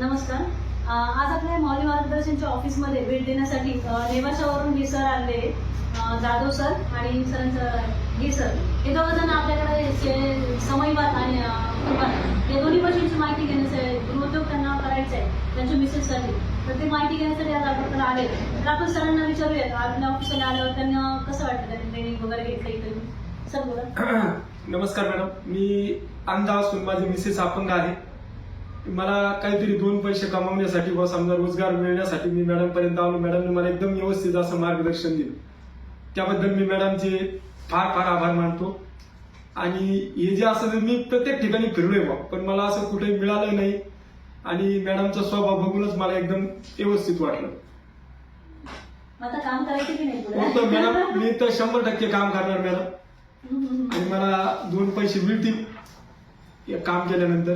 नमस्कार. आज आपल्या मौली मार्गदर्शनच्या ऑफिसमध्ये भेट देण्यासाठी नेवाशावरून हे सर आले जाधव सर आणि सरांचं हे सर. हे दोघं जण आपल्याकडे समयवाद आणि या दोन्ही गोष्टींची माहिती घेण्यासाठी गृहोद्योग त्यांना करायचा आहे त्यांच्या मिसेससाठी तर ते माहिती घेण्यासाठी आज आपल्याकडे आले तर आपण सरांना विचारूया आपल्या ऑफिसला आल्यावर त्यांना कसं वाटतं त्यांनी ट्रेनिंग वगैरे घेतली इकडे सर बोला. नमस्कार मॅडम. मी अंध असून माझी मिसेस अपंग आहे मला काहीतरी दोन पैसे कमावण्यासाठी व समजा रोजगार मिळण्यासाठी मी मॅडम पर्यंत आलो. मॅडमने मला एकदम व्यवस्थित असं मार्गदर्शन दिलं. त्याबद्दल मी मॅडमचे फार फार आभार मानतो. आणि हे जे असं मी प्रत्येक ठिकाणी फिरलोय बा पण मला असं कुठे मिळालं नाही. आणि मॅडमचा स्वभाव बघूनच मला एकदम व्यवस्थित वाटलं. मग आता काम करायचं की नाही हो मॅडम मी तर शंभर टक्के काम करणार मॅडम. आणि मला दोन पैसे मिळतील काम केल्यानंतर.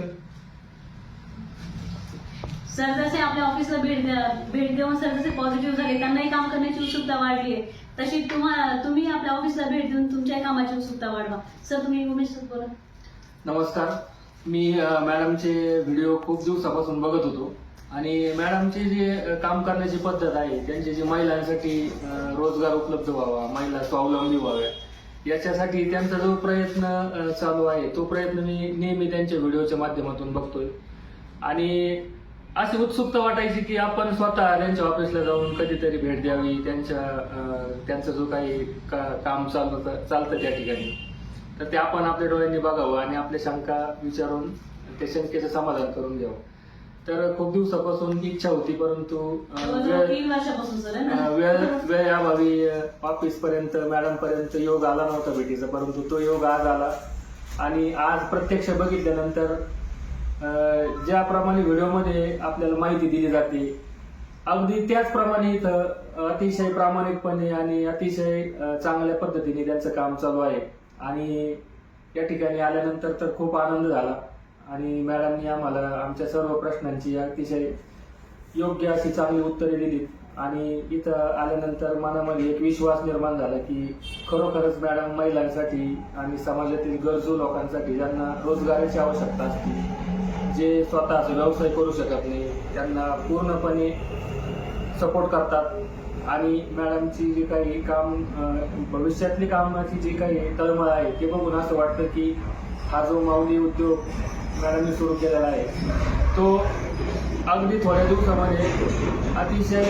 सर जसे आपल्या ऑफिसला भेट द्या- भेट देऊन सर जसे पॉझिटिव्ह झाले त्यांनाही काम करण्याची उत्सुकता वाढली आहे. तशी तुम्हाला तुम्ही आपल्या ऑफिसला भेट देऊन तुमच्याही कामाची उत्सुकता वाढवा. सर तुम्ही उमेश सर बोला. नमस्कार. मी मॅडमचे व्हिडिओ खूप दिवसापासून बघत होतो. आणि मॅडमची जे काम करण्याची पद्धत आहे त्यांची जी महिलांसाठी रोजगार उपलब्ध व्हावा महिला स्वावलंबी व्हाव्या याच्यासाठी त्यांचा जो प्रयत्न चालू आहे तो प्रयत्न मी नेहमी त्यांच्या व्हिडिओच्या माध्यमातून बघतोय. आणि अशी उत्सुकता वाटायची की आपण स्वतः त्यांच्या ऑफिसला जाऊन कधीतरी भेट द्यावी त्यांच्या त्यांचं जो काही का- काम चालतं चालतं त्या ठिकाणी. तर ते आपण आपल्या डोळ्यांनी बघावं आणि आपल्या शंका विचारून त्या शंकेचं समाधान करून घ्यावं. तर खूप दिवसापासून इच्छा होती परंतु वेळ है ना. वेळ वेळ अभावी ऑफिस पर्यंत मॅडम पर्यंत योग आला नव्हता भेटीचा परंतु तो योग आज आला. आणि आज प्रत्यक्ष बघितल्यानंतर ज्याप्रमाणे व्हिडिओमध्ये आपल्याला माहिती दिली जाते. अगदी त्याचप्रमाणे इथं अतिशय प्रामाणिकपणे आणि अतिशय चांगल्या पद्धतीने त्यांचं काम चालू आहे. आणि या ठिकाणी आल्यानंतर तर खूप आनंद झाला. आणि मॅडमनी आम्हाला आमच्या सर्व प्रश्नांची अतिशय योग्य अशी चांगली उत्तरे दिली आणि इथं आल्यानंतर मनामध्ये एक विश्वास निर्माण झाला की खरोखरच मॅडम महिलांसाठी आणि समाजातील गरजू लोकांसाठी ज्यांना रोजगाराची आवश्यकता असते जे स्वतःचा व्यवसाय करू शकत नाही त्यांना पूर्णपणे सपोर्ट करतात. आणि मॅडमची जी काही काम भविष्यातली कामाची जी काही तळमळ आहे ते बघून असं वाटतं की हा जो माऊली उद्योग मॅडमने सुरू केलेला आहे तो अगदी थोड्या दिवसामध्ये अतिशय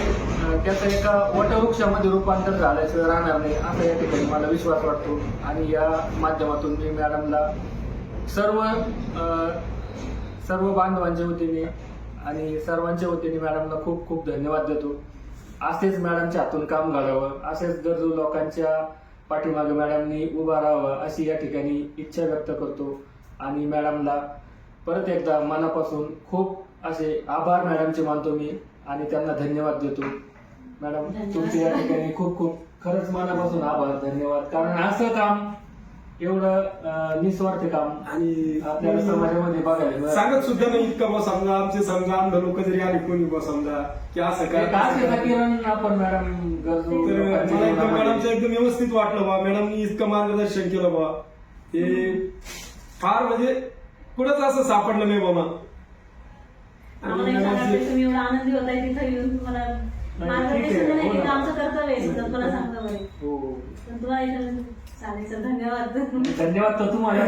त्याचं एका वटवृक्षामध्ये रूपांतर झाल्याशिवाय राहणार नाही असा या ठिकाणी मला विश्वास वाटतो. आणि या माध्यमातून मी मॅडमला सर्व सर्व बांधवांच्या वतीने आणि सर्वांच्या वतीने मॅडमला खूप खूप धन्यवाद देतो. असेच मॅडमच्या हातून काम घडावं असेच गरजू लोकांच्या पाठीमागे मॅडमनी उभा राहावं अशी या ठिकाणी इच्छा व्यक्त करतो. आणि मॅडमला परत एकदा मनापासून खूप असे आभार मॅडमचे मानतो मी आणि त्यांना धन्यवाद देतो. मॅडम. तुमचे या ठिकाणी खूप खूप खरंच मनापासून आभार धन्यवाद. कारण असं काम एवढं निस्वार्थ काम आणि आपल्याला समाजामध्ये बघायला मिळालं. सांगत सुद्धा नाही इतकं बा समजा आमचे समजा अंध लोक जरी आले कोणी बा समजा की असं काय आशेचा किरण आपण मॅडम गरजू तर लोकांच्या मला एकदम जीवनामध्ये- मॅडमचं एकदम व्यवस्थित वाटलं बा मॅडमनी इतकं मार्गदर्शन केलं बा हे फार म्हणजे कुठंच असं सापडलं नाही बाबा आम्हाला एक तुम्ही एवढा आनंदी होताय तिथं येऊन तुम्हाला नाही, मार्गदर्शन ठीक आहे. देणं हे बरं हो. पण सर धन्यवाद. धन्यवाद तर तुम्हाला